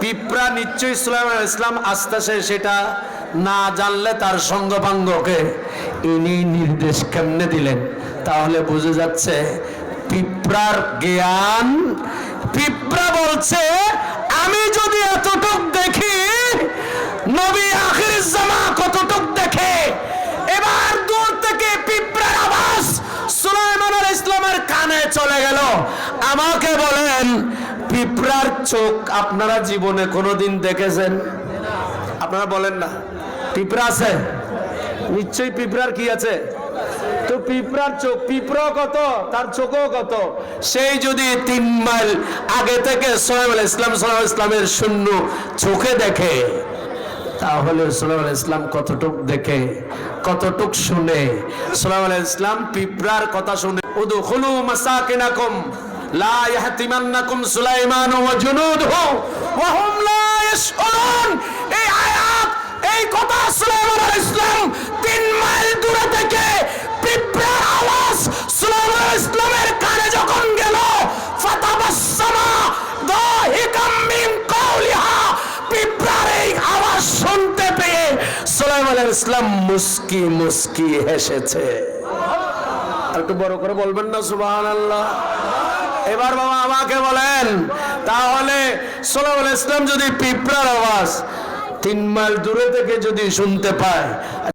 পিঁপড়া নিশ্চয়ই ইসলাম ইসলাম আসতেছে সেটা না জানলে তার সঙ্গপাঙ্গকে ইনি নির্দেশ কেমনে দিলেন? তাহলে বুঝে যাচ্ছে পিঁপড়ার জ্ঞান, পিঁপড়া বলছে, আমি যদি এতটুক দেখি, নবী আখির জামা কতটুক দেখে, এবার দূর থেকে পিঁপড়ার আওয়াজ সুলাইমান ইসলামের কানে চলে গেল। আমাকে বলেন পিঁপড়ার চোখ আপনারা জীবনে কোনোদিন দেখেছেন? আপনারা বলেন না। পিঁপড়া আছে? নিশ্চয়ই পিঁপড়ার কি আছে? তো পিঁপড়ার চোখ পিঁপড়া কত, তার চোখও কত? সেই যদি তিন মাইল আগে থেকে সোহেব আল ইসলাম সোহেব ইসলামের শূন্য চোখে দেখে, তাহলে সোলাম ইসলাম কতটুক দেখে, কতটুক শুনে? সোলাম ইসলাম পিঁপড়ার কথা শুনে, উদখুলু মাসাকিনাকুম। লা ইয়াহতিমান্নাকুম সুলাইমান ওয়া জুনুদুহু ওয়া হুম লা ইয়াশউরুন। এই এই কথা সুলাইমান আল ইসলাম তিন মাইল দূরে থেকে পিঁপড়ার আওয়াজ কানে যখন গেল, ফাতাবাসসামা দাহিকাম মিন কাউলিহা এই আওয়াজ শুনতে পেয়ে সুলাইমান আলাইহিস ইসলাম মুস্কি মুস্কি হেসেছে। একটু বড় করে বলবেন না, সুবহানাল্লাহ। এবার বাবা আমাকে বলেন, তাহলে সোলাউল ইসলাম যদি পিঁপড়ার আওয়াজ তিন মাইল দূরে থেকে যদি শুনতে পায়।